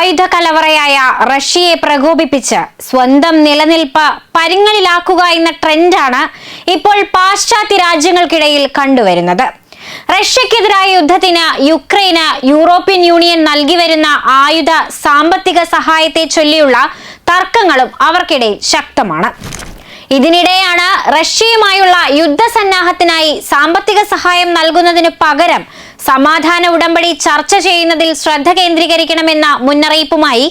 ആയുധ കലവറയായ റഷ്യയെ പ്രകോപിപ്പിച്ച് സ്വന്തം നിലനിൽപ്പ് പരിങ്ങളിലാക്കുക എന്ന ട്രെൻഡാണ് ഇപ്പോൾ പാശ്ചാത്യ രാജ്യങ്ങൾക്കിടയിൽ കണ്ടുവരുന്നത്. റഷ്യക്കെതിരായ യുദ്ധത്തിന് യുക്രൈന് യൂറോപ്യൻ യൂണിയൻ നൽകി വരുന്ന ആയുധ സാമ്പത്തിക സഹായത്തെ ചൊല്ലിയുള്ള തർക്കങ്ങളും അവർക്കിടയിൽ ശക്തമാണ്. ഇതിനിടെയാണ് റഷ്യയുമായുള്ള യുദ്ധസന്നാഹത്തിനായി സാമ്പത്തിക സഹായം നൽകുന്നതിന് പകരം സമാധാന ഉടമ്പടി ചർച്ച ചെയ്യുന്നതിൽ ശ്രദ്ധ കേന്ദ്രീകരിക്കണമെന്ന മുന്നറിയിപ്പുമായി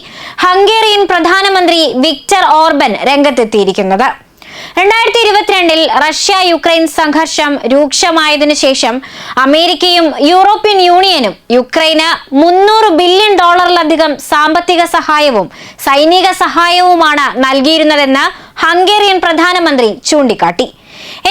ഹംഗേറിയൻ പ്രധാനമന്ത്രി വിക്ടർ ഓർബൻ രംഗത്തെത്തിയിരിക്കുന്നത്. രണ്ടായിരത്തി ഇരുപത്തിരണ്ടിൽ റഷ്യ യുക്രൈൻ സംഘർഷം രൂക്ഷമായതിനു ശേഷം അമേരിക്കയും യൂറോപ്യൻ യൂണിയനും യുക്രൈന് മുന്നൂറ് ബില്യൺ ഡോളറിലധികം സാമ്പത്തിക സഹായവും സൈനിക സഹായവുമാണ് നൽകിയിരുന്നതെന്ന് ഹംഗേറിയൻ പ്രധാനമന്ത്രി ചൂണ്ടിക്കാട്ടി.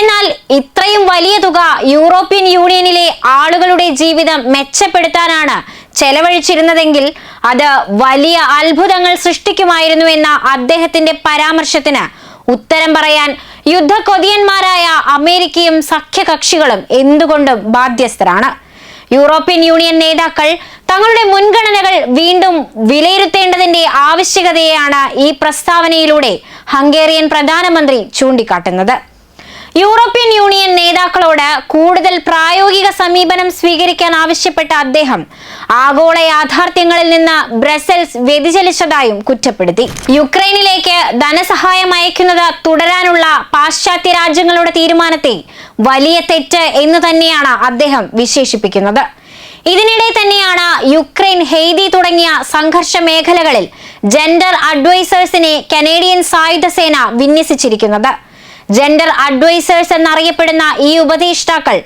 എന്നാൽ ഇത്രയും വലിയ തുക യൂറോപ്യൻ യൂണിയനിലെ ആളുകളുടെ ജീവിതം മെച്ചപ്പെടുത്താനാണ് ചെലവഴിച്ചിരുന്നതെങ്കിൽ അത് വലിയ അത്ഭുതങ്ങൾ സൃഷ്ടിക്കുമായിരുന്നു എന്ന അദ്ദേഹത്തിന്റെ പരാമർശത്തിന് ഉത്തരം പറയാൻ യുദ്ധക്കൊതിയന്മാരായ അമേരിക്കയും സഖ്യകക്ഷികളും എന്തുകൊണ്ടും ബാധ്യസ്ഥരാണ്. യൂറോപ്യൻ യൂണിയൻ നേതാക്കൾ തങ്ങളുടെ മുൻഗണനകൾ വീണ്ടും വിലയിരുത്തേണ്ടതിന്റെ ആവശ്യകതയെയാണ് ഈ പ്രസ്താവനയിലൂടെ ഹംഗേറിയൻ പ്രധാനമന്ത്രി ചൂണ്ടിക്കാട്ടുന്നത്. യൂറോപ്യൻ യൂണിയൻ നേതാക്കളോട് കൂടുതൽ പ്രായോഗിക സമീപനം സ്വീകരിക്കാൻ ആവശ്യപ്പെട്ട അദ്ദേഹം ആഗോള യാഥാർത്ഥ്യങ്ങളിൽ നിന്ന് ബ്രസൽസ് വ്യതിചലിച്ചതായും കുറ്റപ്പെടുത്തി. യുക്രൈനിലേക്ക് ധനസഹായം അയക്കുന്നത് തുടരാനുള്ള പാശ്ചാത്യ രാജ്യങ്ങളുടെ തീരുമാനത്തെ വലിയ തെറ്റ് എന്ന് തന്നെയാണ് അദ്ദേഹം വിശേഷിപ്പിക്കുന്നത്. ഇതിനിടെ തന്നെയാണ് യുക്രൈൻ ഹെയ്തി തുടങ്ങിയ സംഘർഷ മേഖലകളിൽ ജെൻഡർ അഡ്വൈസേഴ്സിനെ കനേഡിയൻ സായുധ സേന വിന്യസിച്ചിരിക്കുന്നത്. ജെൻഡർ അഡ്വൈസേഴ്സ് എന്നറിയപ്പെടുന്ന ഈ ഉപദേഷ്ടാക്കൾ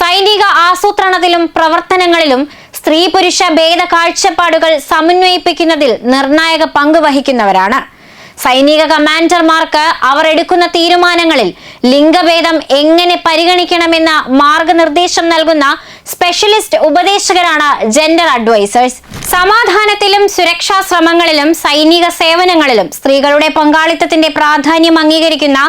സൈനിക ആസൂത്രണത്തിലും പ്രവർത്തനങ്ങളിലും സ്ത്രീ പുരുഷ ഭേദ കാഴ്ചപ്പാടുകൾ സമന്വയിപ്പിക്കുന്നതിൽ നിർണായക പങ്ക് വഹിക്കുന്നവരാണ്. സൈനിക കമാൻഡർമാർക്ക് അവർ എടുക്കുന്ന തീരുമാനങ്ങളിൽ ലിംഗഭേദം എങ്ങനെ പരിഗണിക്കണമെന്ന മാർഗനിർദ്ദേശം നൽകുന്ന സ്പെഷ്യലിസ്റ്റ് ഉപദേശകരാണ് ജെൻഡർ അഡ്വൈസേഴ്സ് സമാധാനത്തിലും സുരക്ഷാ ശ്രമങ്ങളിലും സൈനിക സേവനങ്ങളിലും സ്ത്രീകളുടെ പങ്കാളിത്തത്തിന്റെ പ്രാധാന്യം അംഗീകരിക്കുന്ന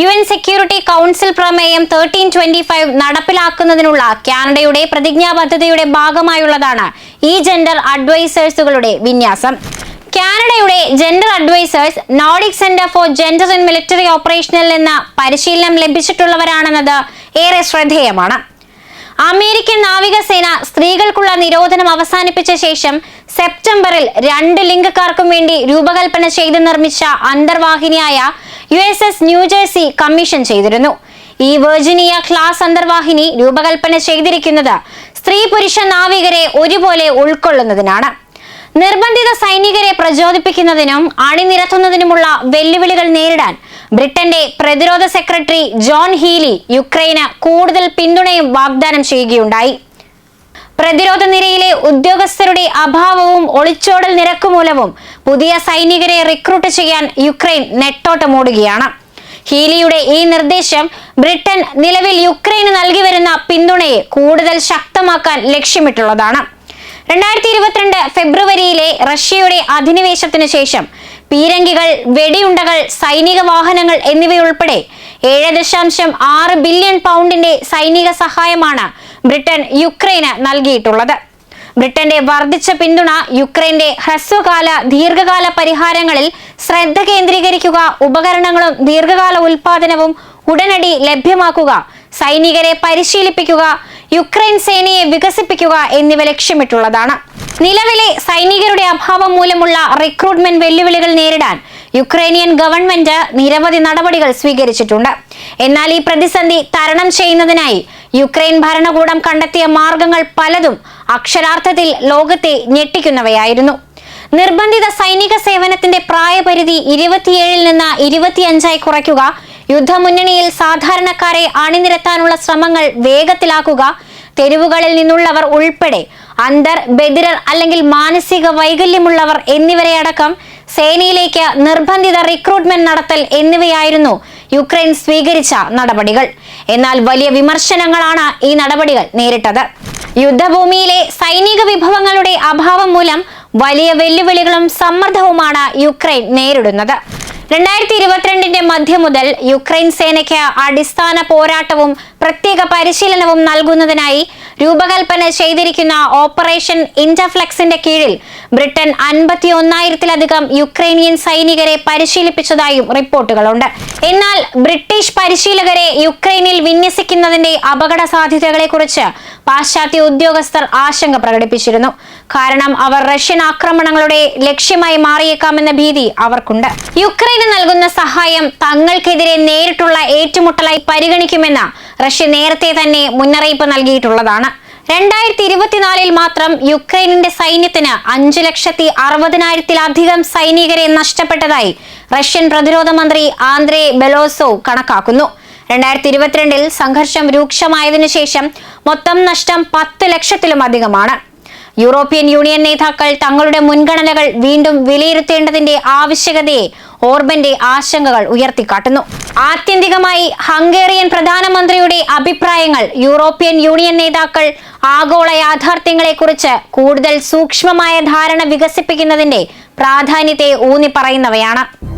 യു എൻ സെക്യൂരിറ്റി കൗൺസിൽ പ്രമേയം തേർട്ടീൻ ട്വന്റി ഫൈവ് നടപ്പിലാക്കുന്നതിനുള്ള കാനഡയുടെ പ്രതിജ്ഞാബദ്ധതയുടെ ഭാഗമായുള്ളതാണ് ഈ ജെൻഡർ അഡ്വൈസേഴ്സുകളുടെ വിന്യാസം. കാനഡയുടെ gender advisers Nordic centre for gender and military ഓപ്പറേഷനിൽ നിന്ന് പരിശീലനം ലഭിച്ചിട്ടുള്ളവരാണെന്നത് ഏറെ ശ്രദ്ധേയമാണ്. അമേരിക്കൻ നാവികസേന സ്ത്രീകൾക്കുള്ള നിരോധനം അവസാനിപ്പിച്ച ശേഷം സെപ്റ്റംബറിൽ രണ്ട് ലിംഗക്കാർക്കും വേണ്ടി രൂപകൽപ്പന ചെയ്ത് നിർമ്മിച്ച അന്തർവാഹിനിയായ U S S New Jersey commission ചെയ്തിരുന്നു. ഈ വെർജിനിയ ക്ലാസ് അന്തർവാഹിനി രൂപകൽപ്പന ചെയ്തിരിക്കുന്നത് സ്ത്രീ പുരുഷ നാവികരെ ഒരുപോലെ ഉൾക്കൊള്ളുന്നതിനാണ്. നിർബന്ധിത സൈനികരെ പ്രചോദിപ്പിക്കുന്നതിനും അണിനിരത്തുന്നതിനുമുള്ള വെല്ലുവിളികൾ നേരിടാൻ ബ്രിട്ടന്റെ പ്രതിരോധ സെക്രട്ടറി ജോൺ ഹീലി യുക്രൈന് കൂടുതൽ പിന്തുണയും വാഗ്ദാനം ചെയ്യുകയുണ്ടായി. പ്രതിരോധ നിരയിലെ ഉദ്യോഗസ്ഥരുടെ അഭാവവും ഒളിച്ചോടൽ നിരക്ക് മൂലവും പുതിയ സൈനികരെ റിക്രൂട്ട് ചെയ്യാൻ യുക്രൈൻ നെട്ടോട്ടമോടുകയാണ്. ഹീലിയുടെ ഈ നിർദ്ദേശം ബ്രിട്ടൻ നിലവിൽ യുക്രൈന് നൽകി വരുന്ന പിന്തുണയെ കൂടുതൽ ശക്തമാക്കാൻ ലക്ഷ്യമിട്ടുള്ളതാണ്. രണ്ടായിരത്തി ഇരുപത്തിരണ്ട് ഫെബ്രുവരിയിലെ റഷ്യയുടെ അധിനിവേശത്തിന് ശേഷം പീരങ്കികൾ വെടിയുണ്ടകൾ സൈനിക വാഹനങ്ങൾ എന്നിവയുൾപ്പെടെ ഏഴ് ദശാംശം ആറ് ബില്യൺ പൗണ്ടിന്റെ സൈനിക സഹായമാണ് ബ്രിട്ടൻ യുക്രൈന് നൽകിയിട്ടുള്ളത്. ബ്രിട്ടന്റെ വർദ്ധിച്ച പിന്തുണ യുക്രൈന്റെ ഹ്രസ്വകാല ദീർഘകാല പരിഹാരങ്ങളിൽ ശ്രദ്ധ കേന്ദ്രീകരിക്കുക ഉപകരണങ്ങളും ദീർഘകാല ഉൽപാദനവും ഉടനടി ലഭ്യമാക്കുക സൈനികരെ പരിശീലിപ്പിക്കുക യുക്രൈൻ സേനയെ വികസിപ്പിക്കുക എന്നിവ ലക്ഷ്യമിട്ടുള്ളതാണ്. നിലവിലെ സൈനികരുടെ അഭാവം മൂലമുള്ള റിക്രൂട്ട്മെന്റ് വെല്ലുവിളികൾ നേരിടാൻ യുക്രൈനിയൻ ഗവൺമെന്റ് നിരവധി നടപടികൾ സ്വീകരിച്ചിട്ടുണ്ട്. എന്നാൽ ഈ പ്രതിസന്ധി തരണം ചെയ്യുന്നതിനായി യുക്രൈൻ ഭരണകൂടം കണ്ടെത്തിയ മാർഗങ്ങൾ പലതും അക്ഷരാർത്ഥത്തിൽ ലോകത്തെ ഞെട്ടിക്കുന്നവയായിരുന്നു. നിർബന്ധിത സൈനിക സേവനത്തിന്റെ പ്രായപരിധി ഇരുപത്തിയേഴിൽ നിന്ന് ഇരുപത്തിയഞ്ചായി കുറയ്ക്കുക യുദ്ധമുന്നണിയിൽ സാധാരണക്കാരെ അണിനിരത്താനുള്ള ശ്രമങ്ങൾ വേഗത്തിലാക്കുക. തെരുവുകളിൽ നിന്നുള്ളവർ ഉൾപ്പെടെ അന്തർ ബദിരർ അല്ലെങ്കിൽ മാനസിക വൈകല്യമുള്ളവർ എന്നിവരെ അടക്കം സേനയിലേക്ക് നിർബന്ധിത റിക്രൂട്ട്മെന്റ് നടത്തൽ എന്നിവയായിരുന്നു യുക്രൈൻ സ്വീകരിച്ച നടപടികൾ. എന്നാൽ വലിയ വിമർശനങ്ങളാണ് ഈ നടപടികൾ നേരിട്ടത്. യുദ്ധഭൂമിയിലെ സൈനിക വിഭവങ്ങളുടെ അഭാവം മൂലം വലിയ വെല്ലുവിളികളും സമ്മർദ്ദവുമാണ് യുക്രൈൻ നേരിടുന്നത്. രണ്ടായിരത്തി ഇരുപത്തിരണ്ടിന്റെ മധ്യം മുതൽ യുക്രൈൻ സേനയ്ക്ക് അടിസ്ഥാന പോരാട്ടവും പ്രത്യേക പരിശീലനവും നൽകുന്നതിനായി രൂപകൽപ്പന ചെയ്തിരിക്കുന്ന ഓപ്പറേഷൻ ഇന്റർഫ്ലെക്സിന്റെ കീഴിൽ ബ്രിട്ടൻ അൻപത്തി ഒന്നായിരത്തിലധികം യുക്രൈനിയൻ സൈനികരെ പരിശീലിപ്പിച്ചതായും റിപ്പോർട്ടുകളുണ്ട്. എന്നാൽ ബ്രിട്ടീഷ് പരിശീലകരെ യുക്രൈനിൽ വിന്യസിക്കുന്നതിന്റെ അപകട സാധ്യതകളെക്കുറിച്ച് പാശ്ചാത്യ ഉദ്യോഗസ്ഥർ ആശങ്ക പ്രകടിപ്പിച്ചിരുന്നു. കാരണം അവർ റഷ്യൻ ആക്രമണങ്ങളുടെ ലക്ഷ്യമായി മാറിയേക്കാമെന്ന ഭീതി അവർക്കുണ്ട്. യുക്രൈന് നൽകുന്ന സഹായം തങ്ങൾക്കെതിരെ നേരിട്ടുള്ള ഏറ്റുമുട്ടലായി പരിഗണിക്കുമെന്ന് റഷ്യ നേരത്തെ തന്നെ മുന്നറിയിപ്പ് നൽകിയിട്ടുള്ളതാണ്. രണ്ടായിരത്തി ഇരുപത്തിനാലിൽ മാത്രം യുക്രൈനിന്റെ സൈന്യത്തിന് അഞ്ചു ലക്ഷത്തി അറുപതിനായിരത്തിലധികം സൈനികരെ നഷ്ടപ്പെട്ടതായി റഷ്യൻ പ്രതിരോധ മന്ത്രി ആന്ദ്രേ ബെലോസോ കണക്കാക്കുന്നു. രണ്ടായിരത്തി ഇരുപത്തിരണ്ടിൽ സംഘർഷം രൂക്ഷമായതിനു ശേഷം മൊത്തം നഷ്ടം പത്ത് ലക്ഷത്തിലും അധികമാണ് യൂറോപ്യൻ യൂണിയൻ നേതാക്കൾ തങ്ങളുടെ മുൻഗണനകൾ വീണ്ടും വിലയിരുത്തേണ്ടതിന്റെ ആവശ്യകതയെ ഓർബന്റെ ആശങ്കകൾ ഉയർത്തിക്കാട്ടുന്നു. ആത്യന്തികമായി ഹംഗേറിയൻ പ്രധാനമന്ത്രിയുടെ അഭിപ്രായങ്ങൾ യൂറോപ്യൻ യൂണിയൻ നേതാക്കൾ ആഗോള യാഥാർത്ഥ്യങ്ങളെക്കുറിച്ച് കൂടുതൽ സൂക്ഷ്മമായ ധാരണ വികസിപ്പിക്കുന്നതിന്റെ പ്രാധാന്യത്തെ ഊന്നി പറയുന്നവയാണ്